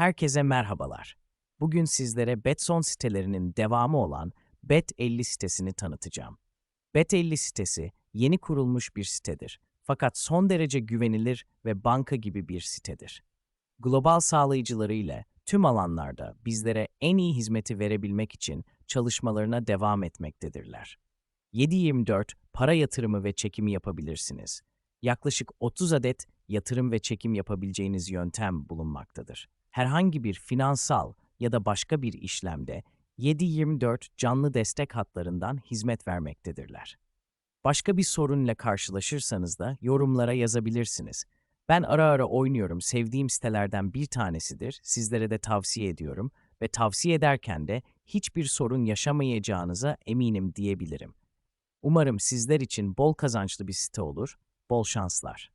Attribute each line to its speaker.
Speaker 1: Herkese merhabalar. Bugün sizlere Betson sitelerinin devamı olan Bet50 sitesini tanıtacağım. Bet50 sitesi yeni kurulmuş bir sitedir. Fakat son derece güvenilir ve banka gibi bir sitedir. Global sağlayıcıları ile tüm alanlarda bizlere en iyi hizmeti verebilmek için çalışmalarına devam etmektedirler. 7/24 para yatırımı ve çekimi yapabilirsiniz. Yaklaşık 30 adet yatırım ve çekim yapabileceğiniz yöntem bulunmaktadır. Herhangi bir finansal ya da başka bir işlemde 7/24 canlı destek hatlarından hizmet vermektedirler. Başka bir sorunla karşılaşırsanız da yorumlara yazabilirsiniz. Ben ara ara oynuyorum, sevdiğim sitelerden bir tanesidir, sizlere de tavsiye ediyorum ve tavsiye ederken de hiçbir sorun yaşamayacağınıza eminim diyebilirim. Umarım sizler için bol kazançlı bir site olur, bol şanslar.